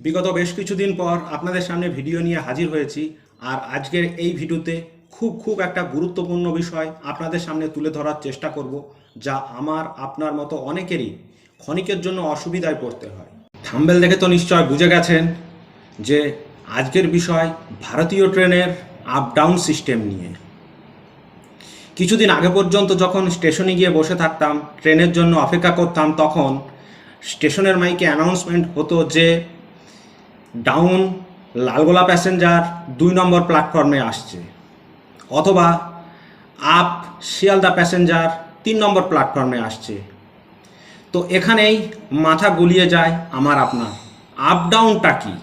বিগত বেশ কিছুদিন পর আপনাদের সামনে ভিডিও নিয়ে হাজির হয়েছি আর আজকের এই ভিডিওতে খুব খুব একটা গুরুত্বপূর্ণ বিষয় আপনাদের সামনে তুলে ধরার চেষ্টা করব, যা আমার, আপনার মতো অনেকেরই ক্ষণিকের জন্য অসুবিধায় পড়তে হয়। থাম্বেল দেখে তো নিশ্চয় বুঝে গেছেন যে আজকের বিষয় ভারতীয় ট্রেনের আপ ডাউন সিস্টেম নিয়ে। কিছুদিন আগে পর্যন্ত যখন স্টেশনে গিয়ে বসে থাকতাম, ট্রেনের জন্য অপেক্ষা করতাম, তখন স্টেশনের মাইকে অ্যানাউন্সমেন্ট হতো যে ডাউন লালগোলা প্যাসেঞ্জার দুই নম্বর প্ল্যাটফর্মে আসছে। অথবা আপ শিয়ালদা প্যাসেঞ্জার তিন নম্বর প্ল্যাটফর্মে আসছে। তো এখানেই মাথা গুলিয়ে যায় আমার আপনার। আপ ডাউনটা কি?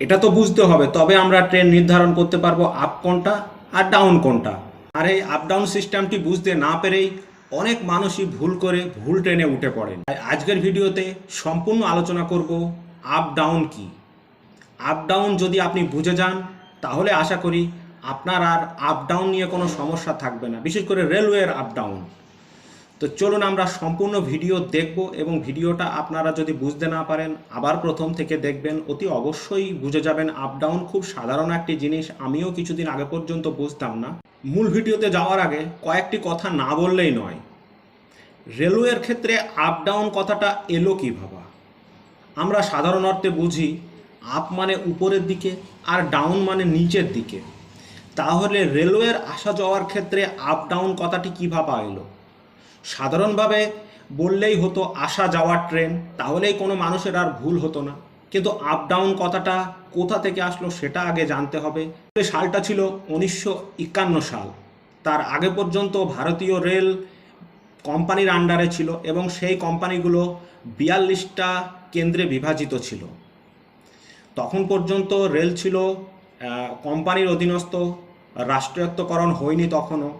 এটা তো বুঝতে হবে, তবে আমরা ট্রেন নির্ধারণ করতে পারব আপ কোনটা আর ডাউন কোনটা। আর এই আপ ডাউন সিস্টেমটি বুঝতে না পেরেই অনেক মানুষই ভুল করে ভুল ট্রেনে উঠে পড়েন। আজকের ভিডিওতে সম্পূর্ণ আলোচনা করব আপ ডাউন কি? আপ ডাউন যদি আপনি বুঝে যান, তাহলে আশা করি আপনার আর আপ ডাউন নিয়ে কোনো সমস্যা থাকবে না। বিশেষ করে রেলওয়ের আপ ডাউন তো চলুন আমরা সম্পূর্ণ ভিডিও দেখব এবং ভিডিওটা আপনারা যদি বুঝতে না পারেন, আবার প্রথম থেকে দেখবেন, অতি অবশ্যই বুঝে যাবেন আপ ডাউন খুব সাধারণ একটি জিনিস, আমিও কিছুদিন আগে পর্যন্ত বুঝতাম না। মূল ভিডিওতে যাওয়ার আগে কয়েকটি কথা না বললেই নয়। রেলওয়ের ক্ষেত্রে আপ ডাউন কথাটা এলো কী কীভাবে? আমরা সাধারণ অর্থে বুঝি আপ মানে উপরের দিকে আর ডাউন মানে নিচের দিকে। তাহলে রেলওয়ের আসা যাওয়ার ক্ষেত্রে আপ ডাউন কথাটি কীভাবে এলো সাধারণভাবে বললেই হতো আসা যাওয়ার ট্রেন তাহলেই কোনো মানুষের আর ভুল হতো না। কিন্তু আপ ডাউন কথাটা কোথা থেকে আসলো সেটা আগে জানতে হবে। সালটা ছিল উনিশশো একান্ন সাল। তার আগে পর্যন্ত ভারতীয় রেল কোম্পানির আন্ডারে ছিল এবং সেই কোম্পানিগুলো বিয়াল্লিশটা কেন্দ্রে বিভাজিত ছিল। তখন পর্যন্ত রেল ছিল কোম্পানির অধীনস্থ, রাষ্ট্রায়ত্তকরণ হয়নি তখনও।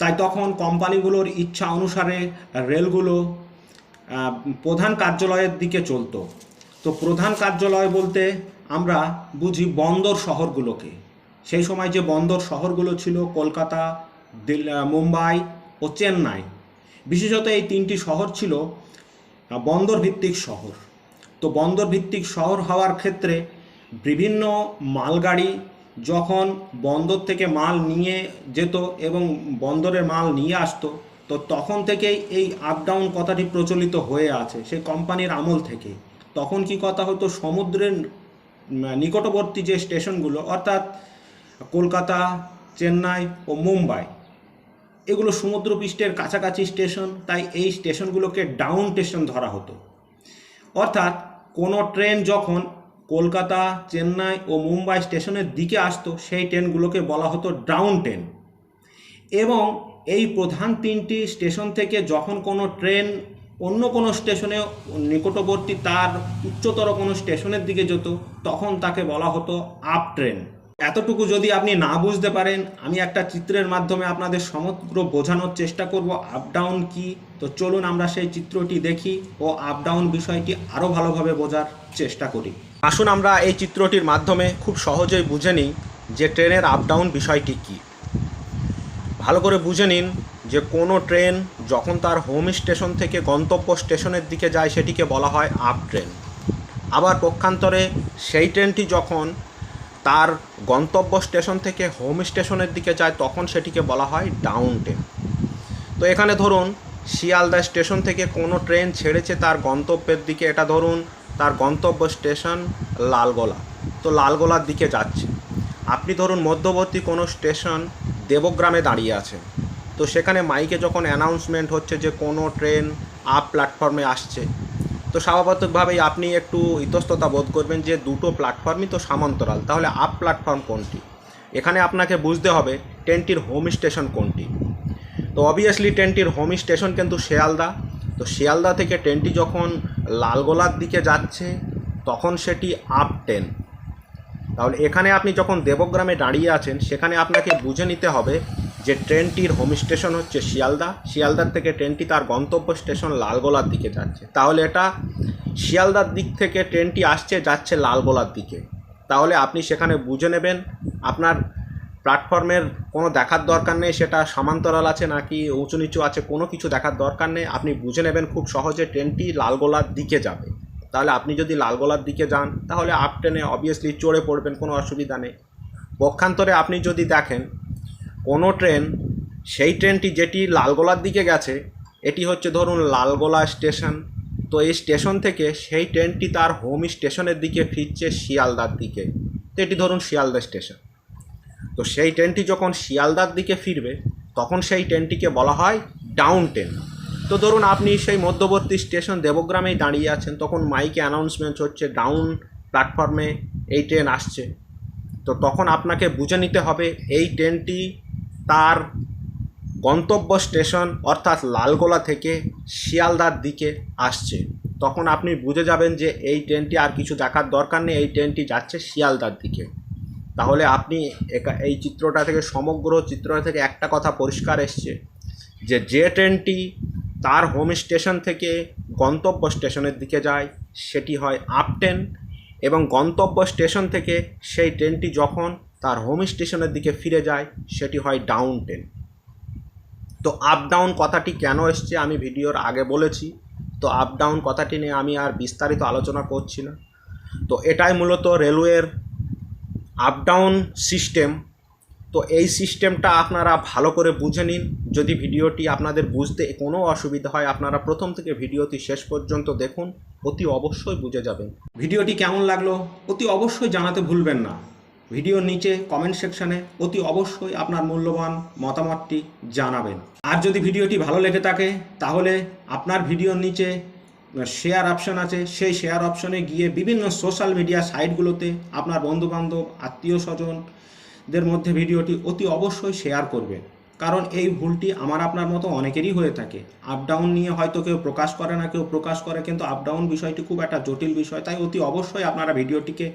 তাই তখন কোম্পানিগুলোর ইচ্ছা অনুসারে রেলগুলো প্রধান কার্যালয়ের দিকে চলতো। তো প্রধান কার্যালয় বলতে আমরা বুঝি বন্দর শহরগুলোকে। সেই সময় যে বন্দর শহরগুলো ছিল কলকাতা মুম্বাই ও চেন্নাই। বিশেষত এই তিনটি শহর ছিল বন্দর ভিত্তিক শহর। তো বন্দর ভিত্তিক শহর হওয়ার ক্ষেত্রে বিভিন্ন মালগাড়ি যখন বন্দর থেকে মাল নিয়ে যেত এবং বন্দরের মাল নিয়ে আসতো, তো তখন থেকেই এই আপ ডাউন কথাটি প্রচলিত হয়ে আছে সেই কোম্পানির আমল থেকে। তখন কি কথা হতো? সমুদ্রের নিকটবর্তী যে স্টেশনগুলো, অর্থাৎ কলকাতা, চেন্নাই ও মুম্বাই, এগুলো সমুদ্রপৃষ্ঠের কাছাকাছি স্টেশন, তাই এই স্টেশনগুলোকে ডাউন স্টেশন ধরা হতো। অর্থাৎ কোনো ট্রেন যখন কলকাতা, চেন্নাই ও মুম্বাই স্টেশনের দিকে আসতো, সেই ট্রেনগুলোকে বলা হতো ডাউন ট্রেন। এবং এই প্রধান তিনটি স্টেশন থেকে যখন কোনো ট্রেন অন্য কোনো স্টেশনে নিকটবর্তী তার উচ্চতর কোনো স্টেশনের দিকে যেত, তখন তাকে বলা হতো আপ ট্রেন। এতটুকু যদি আপনি না বুঝতে পারেন, আমি একটা চিত্রের মাধ্যমে আপনাদের সমগ্র বোঝানোর চেষ্টা করব, আপ ডাউন কি? তো চলুন আমরা সেই চিত্রটি দেখি ও আপ ডাউন বিষয়টি আরও ভালোভাবে বোঝার চেষ্টা করি। আসুন আমরা এই চিত্রটির মাধ্যমে খুব সহজেই বুঝে নিই যে ট্রেনের আপ ডাউন বিষয়টি কী। ভালো করে বুঝে নিন যে কোনো ট্রেন যখন তার হোম স্টেশন থেকে গন্তব্য স্টেশনের দিকে যায় সেটিকে বলা হয় আপ ট্রেন আবার পক্ষান্তরে সেই ট্রেনটি যখন তার গন্তব্য স্টেশন থেকে হোম স্টেশনের দিকে যায় তখন সেটিকে বলা হয় ডাউন ট্রেন তো এখানে ধরুন, শিয়ালদা স্টেশন থেকে কোনো ট্রেন ছেড়েছে তার গন্তব্যের দিকে। এটা ধরুন তার গন্তব্য স্টেশন লালগোলা। তো লালগোলার দিকে যাচ্ছে। আপনি ধরুন মধ্যবর্তী কোনো স্টেশন দেবগ্রামে দাঁড়িয়ে আছেন। তো সেখানে মাইকে যখন অ্যানাউন্সমেন্ট হচ্ছে যে কোনো ট্রেন আপ প্ল্যাটফর্মে আসছে, তো স্বাভাবিকভাবেই আপনি একটু ইতস্ততা বোধ করবেন যে দুটো প্ল্যাটফর্মই তো সমান্তরাল। তাহলে আপ প্ল্যাটফর্ম কোনটি? এখানে আপনাকে বুঝতে হবে ট্রেনটির হোম স্টেশন কোনটি। তো অবভিয়াসলি ট্রেনটির হোম স্টেশন কিন্তু শিয়ালদা। তো শিয়ালদা থেকে ট্রেনটি যখন লালগোলার দিকে যাচ্ছে, তখন সেটি আপ টেন তাহলে এখানে আপনি যখন দেবগ্রামে দাঁড়িয়ে আছেন, সেখানে আপনাকে বুঝে নিতে হবে যে ট্রেনটির হোম স্টেশন হচ্ছে শিয়ালদা। শিয়ালদার থেকে ট্রেনটি তার গন্তব্য স্টেশন লালগোলার দিকে যাচ্ছে। তাহলে এটা শিয়ালদার দিক থেকে ট্রেনটি আসছে, যাচ্ছে লালগোলার দিকে। তাহলে আপনি সেখানে বুঝে নেবেন, আপনার প্ল্যাটফর্মের কোনো দেখার দরকার নেই, সেটা সমান্তরাল আছে নাকি উঁচু নিচু আছে, কোনো কিছু দেখার দরকার নেই। আপনি বুঝে নেবেন খুব সহজে ট্রেনটি লালগোলার দিকে যাবে। তাহলে আপনি যদি লালগোলার দিকে যান, তাহলে আপ ট্রেনে অবভিয়াসলি চড়ে পড়বেন, কোনো অসুবিধা নেই। পক্ষান্তরে আপনি যদি দেখেন, কোনো ট্রেন, সেই ট্রেনটি যেটি লালগোলার দিকে গেছে, এটি হচ্ছে ধরুন লালগোলা স্টেশন। তো এই স্টেশন থেকে সেই ট্রেনটি তার হোম স্টেশনের দিকে ফিরছে শিয়ালদার দিকে। তো এটি ধরুন শিয়ালদা স্টেশন। তো সেই ট্রেনটি যখন শিয়ালদার দিকে ফিরবে, তখন সেই ট্রেনটিকে বলা হয় ডাউন ট্রেন। তো ধরুন আপনি সেই মধ্যবর্তী স্টেশন দেবগ্রামেই দাঁড়িয়ে আছেন, তখন মাইকে অ্যানাউন্সমেন্ট হচ্ছে ডাউন প্ল্যাটফর্মে এই ট্রেন আসছে। তো তখন আপনাকে বুঝে নিতে হবে এই ট্রেনটি তার গন্তব্য স্টেশন অর্থাৎ লালগোলা থেকে শিয়ালদার দিকে আসছে। তখন আপনি বুঝে যাবেন যে এই ট্রেনটি আর কিছু দেখার দরকার নেই, এই ট্রেনটি যাচ্ছে শিয়ালদার দিকে। তাহলে আপনি এই চিত্রটা থেকে, সমগ্র চিত্রটা থেকে একটা কথা পরিষ্কার এসছে, যে যে ট্রেনটি তার হোম স্টেশন থেকে গন্তব্য স্টেশনের দিকে যায়, সেটি হয় আপ ট্রেন এবং গন্তব্য স্টেশন থেকে সেই ট্রেনটি যখন তার হোম স্টেশনের দিকে ফিরে যায়, সেটি হয় ডাউন ট্রেন। তো আপ ডাউন কথাটি কেন এসছে আমি ভিডিওর আগে বলেছি, তো আপ ডাউন কথাটি নিয়ে আমি আর বিস্তারিত আলোচনা করছি না। তো এটাই মূলত রেলওয়ের আপ ডাউন সিস্টেম তো এই সিস্টেমটা আপনারা ভালো করে বুঝে নিন। যদি ভিডিওটি আপনাদের বুঝতে কোনো অসুবিধা হয়, আপনারা প্রথম থেকে ভিডিওটি শেষ পর্যন্ত দেখুন, অতি অবশ্যই বুঝে যাবেন। ভিডিওটি কেমন লাগল? অতি অবশ্যই জানাতে ভুলবেন না। ভিডিওর নিচে কমেন্ট সেকশানে অতি অবশ্যই আপনার মূল্যবান মতামতটি জানাবেন। আর যদি ভিডিওটি ভালো লেগে থাকে, তাহলে আপনার ভিডিওর নিচে শেয়ার অপশন আছে, সেই শেয়ার অপশনে গিয়ে বিভিন্ন সোশ্যাল মিডিয়া সাইটগুলোতে আপনার বন্ধুবান্ধব, আত্মীয় স্বজনদের মধ্যে ভিডিওটি অতি অবশ্যই শেয়ার করবেন। কারণ এই ভুলটি আমার আপনার মতো অনেকেরই হয়ে থাকে। আপ ডাউন নিয়ে হয়তো কেউ প্রকাশ করে না, কেউ প্রকাশ করে, কিন্তু আপ ডাউন বিষয়টি খুব একটা জটিল বিষয়, তাই অতি অবশ্যই আপনারা ভিডিওটিকে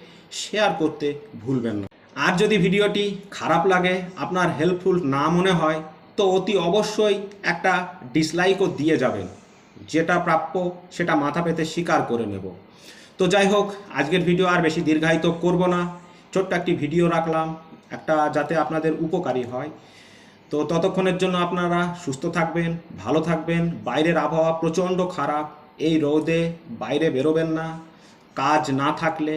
শেয়ার করতে ভুলবেন না। আর যদি ভিডিওটি খারাপ লাগে, আপনার হেল্পফুল না মনে হয়, তো অতি অবশ্যই একটা ডিসলাইকও দিয়ে যাবেন। যেটা প্রাপ্য, সেটা মাথা পেতে স্বীকার করে নেব। তো যাই হোক, আজকের ভিডিও আর বেশি দীর্ঘায়িত করব না। ছোট্ট একটি ভিডিও রাখলাম, একটা যাতে আপনাদের উপকারী হয়। তো ততক্ষণের জন্য আপনারা সুস্থ থাকবেন, ভালো থাকবেন। বাইরের আবহাওয়া প্রচণ্ড খারাপ। এই রোদে বাইরে বেরোবেন না। কাজ না থাকলে